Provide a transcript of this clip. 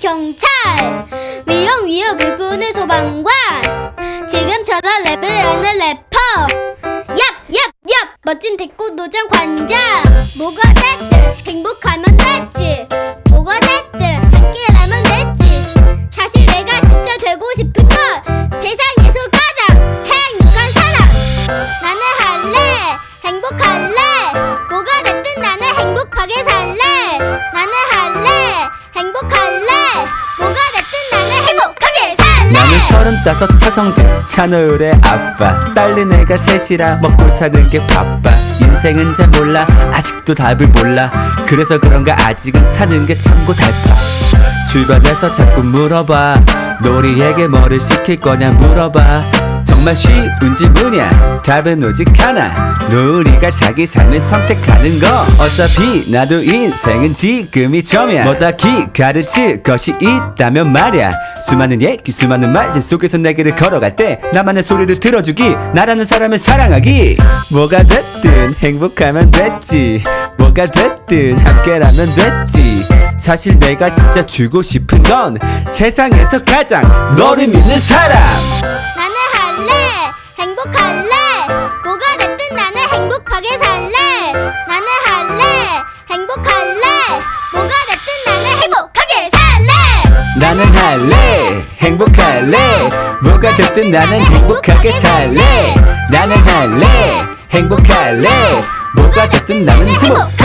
경찰! 위험 위협 일꾼의 소방관! 지금처럼 랩을 하는 래퍼! 얍얍얍! 멋진 대구 노장 관장! 뭐가 됐든 행복하면 됐지! 뭐가 됐든 함께라면 됐지! 사실 내가 진짜 되고 싶은 건 세상에서 가장 행복한 사람! 나는 할래! 행복할래! 뭐가 됐든 나는 행복하게 살래! 서른다섯 차성진 찬호율의 아빠. 딸린 애가 셋이라 먹고 사는 게 바빠. 인생은 잘 몰라 아직도 답을 몰라. 그래서 그런가 아직은 사는 게 참고 달파. 주변에서 자꾸 물어봐. 놀이에게 뭐를 시킬 거냐 물어봐 정말 쉬운 질문이야 답은 오직 하나. 놀이가 자기 삶을 선택하는 거. 어차피 나도 인생은 지금이 처음이야. 뭐 딱히 가르칠 것이 있다면 말이야. 수많은 얘기 수많은 말들 속에서 내 길을 걸어갈 때 나만의 소리를 들어주기. 나라는 사람을 사랑하기. 뭐가 됐든 행복하면 됐지. 뭐가 됐든 함께라면 됐지. 사실 내가 진짜 주고 싶은 건 세상에서 가장 너를 믿는 사람 나는 할래. 행복할래. 뭐가 됐든 나는 행복하게 살래. 나는 할래. 행복할래. 뭐가 됐든 나는 행복하게